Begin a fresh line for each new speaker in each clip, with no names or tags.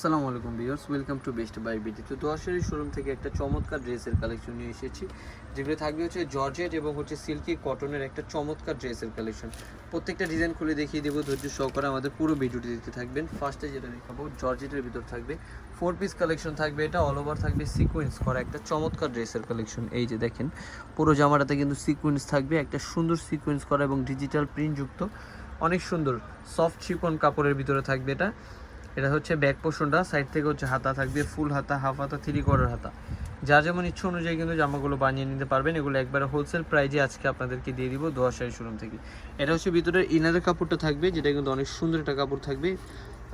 আসসালামু আলাইকুম viewers, welcome to best buy BT. তো দোয়াশারি শোরুম থেকে একটা চমৎকার ড্রেসের কালেকশন নিয়ে এসেছি, যেগুলো থাকবে হচ্ছে জর্জেট এবং হচ্ছে সিল্কি কটনের একটা চমৎকার ড্রেসের কালেকশন। প্রত্যেকটা ডিজাইন খুলে দেখিয়ে দেবো, ধৈর্য সহকারে আমাদের পুরো ভিডিওটি দিতে থাকবেন। ফার্স্টে যেটা দেখাবো, জর্জেটের ভিতর থাকবে ফোর পিস কালেকশন থাকবে এটা অল ওভার থাকবে সিকোয়েন্স করা একটা চমৎকার ড্রেসের কালেকশন। এই যে দেখেন, পুরো জামাটাতে কিন্তু সিকোয়েন্স থাকবে, একটা সুন্দর সিকোয়েন্স করা এবং ডিজিটাল প্রিন্ট যুক্ত। অনেক সুন্দর সফট চিকন কাপড়ের ভিতরে থাকবে এটা। এটা হচ্ছে ব্যাক পোর্শনটা সাইড থেকে হচ্ছে হাতা থাকবে ফুল হাতা হাফ হাতা থ্রি কোয়ার্টার হাতা। যা যেমন ইচ্ছে অনুযায়ী কিন্তু জামাগুলো বানিয়ে নিতে পারবেন। এগুলো একবারে হোলসেল প্রাইজে আজকে আপনাদেরকে দিয়ে দিব দোয়া শাড়ি শোরুম থেকে। এটা হচ্ছে ভিতরের ইনারের কাপড়টা থাকবে, যেটা কিন্তু অনেক সুন্দর একটা কাপড় থাকবে।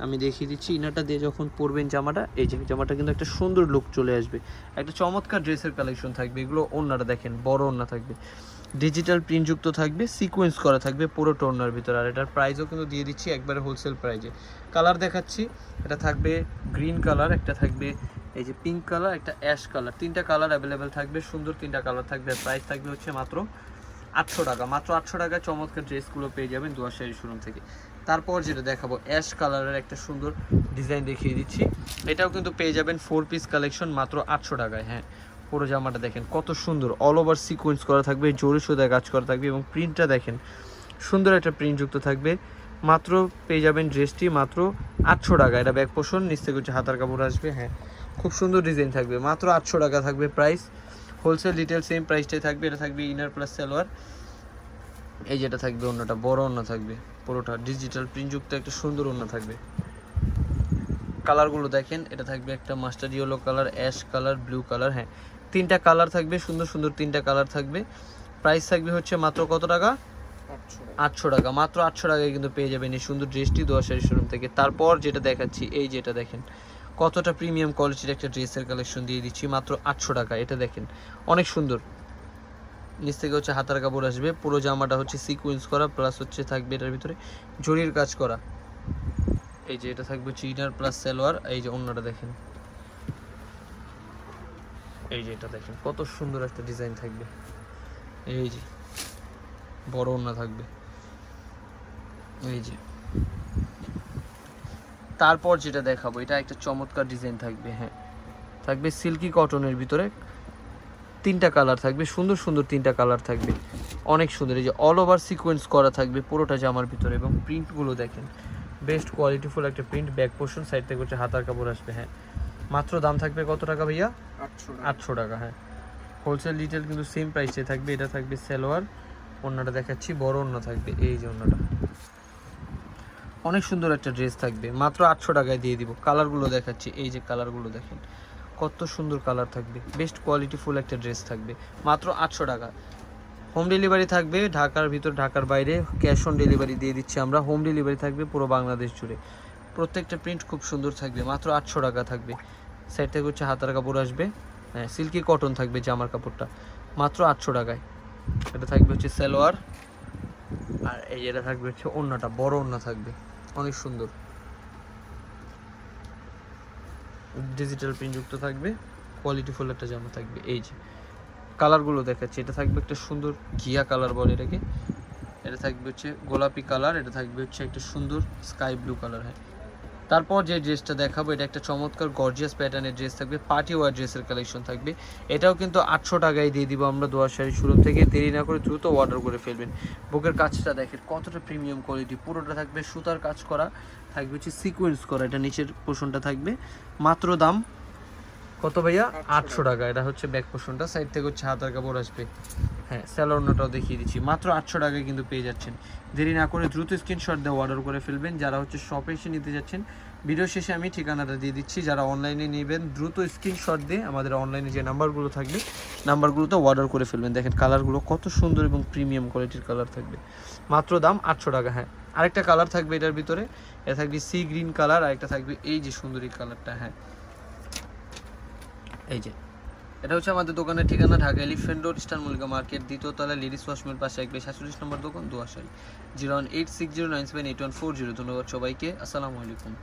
আমি দেখিয়ে দিচ্ছি ইনারটা দিয়ে যখন পরবেন জামাটা, এই যে জামাটা কিন্তু একটা সুন্দর লুক চলে আসবে। একটা চমৎকার ড্রেসের কালেকশন থাকবে, এগুলো ওড়নাটা দেখেন, বড় ওড়না থাকবে। ডিজিটাল প্রিন্টযুক্ত থাকবে সিকোয়েন্স করা থাকবে পুরো টোনার ভিতরে। আর এটার প্রাইসও কিন্তু দিয়ে দিচ্ছি একবারে হোলসেল প্রাইজে কালার দেখাচ্ছি, এটা থাকবে গ্রিন কালার একটা থাকবে এই যে পিঙ্ক কালার একটা অ্যাশ কালার তিনটা কালার অ্যাভেলেবেল থাকবে, সুন্দর তিনটা কালার থাকবে। প্রাইস থাকবে হচ্ছে মাত্র আটশো টাকা। মাত্র আটশো টাকায় চমৎকার ড্রেসগুলো পেয়ে যাবেন দুয়াশারি শোরুম থেকে। তারপর যেটা দেখাবো অ্যাশ কালারের একটা সুন্দর ডিজাইন দেখিয়ে দিচ্ছি। এটাও কিন্তু পেয়ে যাবেন ফোর পিস কালেকশন মাত্র আটশো টাকায় হ্যাঁ। পুরো জামাটা দেখেন, কত সুন্দর। অল ওভার সিকোয়েন্স করা থাকবে, জোরে সোদায় কাজ করা থাকবে এবং প্রিন্টটা দেখেন, সুন্দর একটা প্রিন্ট যুক্ত থাকবে। মাত্র পেয়ে যাবেন ড্রেসটি মাত্র আটশো টাকা। এটা ব্যাক পোষণ নিচ থেকে হচ্ছে হাতার কাপড় আসবে হ্যাঁ। খুব সুন্দর ডিজাইন থাকবে, মাত্র আটশো টাকা থাকবে প্রাইস হোলসেল ডিটেল সেম প্রাইসটাই থাকবে, এটা থাকবে ইনার প্লাস সালোয়ার এই যেটা থাকবে অন্যটা, বড় অন্য থাকবে, পুরোটা ডিজিটাল প্রিন্টযুক্ত একটা সুন্দর অন্য থাকবে। কালারগুলো দেখেন, এটা থাকবে একটা master yellow colour ash colour blue colour হ্যাঁ। তিনটা কালার থাকবে সুন্দর সুন্দর তিনটা কালার থাকবে। প্রাইস থাকবে হচ্ছে মাত্র কত টাকা? আটশো টাকা। মাত্র আটশো টাকায় কিন্তু পেয়ে যাবেন এই সুন্দর ড্রেসটি দোয়াশারি শোরুম থেকে। তারপর যেটা দেখাচ্ছি এই যেটা দেখেন কতটা প্রিমিয়াম কোয়ালিটির একটা ড্রেসের কালেকশন দিয়ে দিচ্ছি মাত্র আটশো টাকা। এটা দেখেন অনেক সুন্দর। নিচ থেকে হচ্ছে হাতার কাপড় আসবে পুরো জামাটা হচ্ছে সিকুয়েন্স করা প্লাস হচ্ছে থাকবে এটার ভিতরে জরির কাজ করা। এই যে এটা থাকবে হচ্ছে ইনার প্লাস সালোয়ার এই যে অন্যটা দেখেন। এই যে এটা দেখেন, কত সুন্দর একটা ডিজাইন থাকবে। এই যে, বড় ওড়না থাকবে। এই যে। তারপর যেটা দেখাবো, এটা একটা চমৎকার ডিজাইন থাকবে হ্যাঁ। থাকবে সিল্কি কটনের ভিতরে তিনটা কালার থাকবে, সুন্দর সুন্দর তিনটা কালার থাকবে। অনেক সুন্দর, এই যে অল ওভার সিকোয়েন্স করা থাকবে পুরোটা জামার ভিতরে এবং প্রিন্টগুলো দেখেন। বেস্ট কোয়ালিটিফুল একটা প্রিন্ট ব্যাক পোর্শন সাইড থেকে হচ্ছে হাতার কাপড় আসবে হ্যাঁ। মাত্র দাম থাকবে কত টাকা ভাইয়া?
আটশো
টাকা। হ্যাঁ। হোলসেল ডিটেল কিন্তু সেম প্রাইসে থাকবে এটা থাকবে সালোয়ার অন্যটা দেখাচ্ছি বড় অন্য থাকবে এই যে অন্যটা অনেক সুন্দর একটা ড্রেস থাকবে মাত্র আটশো টাকায় দিয়ে দিব। কালারগুলো দেখাচ্ছি এই যে কালারগুলো দেখেন কত সুন্দর কালার থাকবে বেস্ট কোয়ালিটি ফুল একটা ড্রেস থাকবে মাত্র আটশো টাকা। হোম ডেলিভারি থাকবে ঢাকার ভিতর ঢাকার বাইরে ক্যাশ অন ডেলিভারি দিয়ে দিচ্ছি আমরা হোম ডেলিভারি থাকবে পুরো বাংলাদেশ জুড়ে। প্রত্যেকটা প্রিন্ট খুব সুন্দর থাকবে, মাত্র আটশো টাকা থাকবে। সাইড থেকে হচ্ছে হাতার কাপড় আসবে হ্যাঁ সিল্কি কটন থাকবে জামার কাপড়টা, মাত্র আটশো টাকায়। এটা থাকবে হচ্ছে সালোয়ার, আর এই এটা থাকবে হচ্ছে ওড়নাটা, বড় ওড়না থাকবে, অনেক সুন্দর। ডিজিটাল প্রিন্ট যুক্ত থাকবে কোয়ালিটি ফুল একটা জামা থাকবে, এই যে। কালারগুলো দেখাচ্ছি, এটা থাকবে একটা সুন্দর ঘিয়া কালার বলে এটাকে। এটা থাকবে হচ্ছে গোলাপি কালার এটা থাকবে হচ্ছে একটা সুন্দর স্কাই ব্লু কালার হ্যাঁ। তারপর যে ড্রেসটা দেখাবো এটা একটা চমৎকার গর্জিয়াস প্যাটার্নের ড্রেস থাকবে পার্টি ওয়ার ড্রেসের কালেকশন থাকবে। এটাও কিন্তু আটশো টাকায় দিয়ে দিব আমরা দোয়ার শাড়ি শুরু থেকে। দেরি না করে দ্রুত অর্ডার করে ফেলবেন। বুকের কাজটা দেখেন কতটা প্রিমিয়াম কোয়ালিটি পুরোটা থাকবে সুতার কাজ করা থাকবে হচ্ছে সিকোয়েন্স করা এটা নিচের পোষণটা থাকবে। মাত্র দাম কত ভাইয়া? আটশো টাকা। এটা হচ্ছে ব্যাক পোষণটা সাইড থেকে হচ্ছে হাতার কাপড় আসবে। হ্যাঁ স্যালোনাটাও দেখিয়ে দিচ্ছি। মাত্র আটশো টাকায় কিন্তু পেয়ে যাচ্ছেন। দেরি না করে দ্রুত স্ক্রিনশট দিয়ে অর্ডার করে ফেলবেন। যারা হচ্ছে শপে এসে নিতে যাচ্ছেন ভিডিও শেষে আমি ঠিকানাটা দিয়ে দিচ্ছি। যারা অনলাইনে নেবেন, দ্রুত স্ক্রিনশট দিয়ে আমাদের অনলাইনে যে নাম্বারগুলো থাকবে নাম্বারগুলোতে অর্ডার করে ফেলবেন। দেখেন কালারগুলো কত সুন্দর এবং প্রিমিয়াম কোয়ালিটির কালার থাকবে। মাত্র দাম আটশো টাকা হ্যাঁ। আরেকটা কালার থাকবে এটার ভিতরে। এটা থাকবে সি গ্রিন কালার আরেকটা থাকবে এই যে সুন্দরী কালারটা হ্যাঁ। এই যে। এটা হচ্ছে আমাদের দোকানের ঠিকানা, Dhaka elephant road star Mallika market, দ্বিতীয় তলা লেডিস ওয়াশমের পাশে একটি সাতচল্লিশ নম্বর দোকান, দুয়াশাই। Zero one eight six zero nine seven eight one four zero. ধন্যবাদ সবাইকে। আসসালামু আলাইকুম।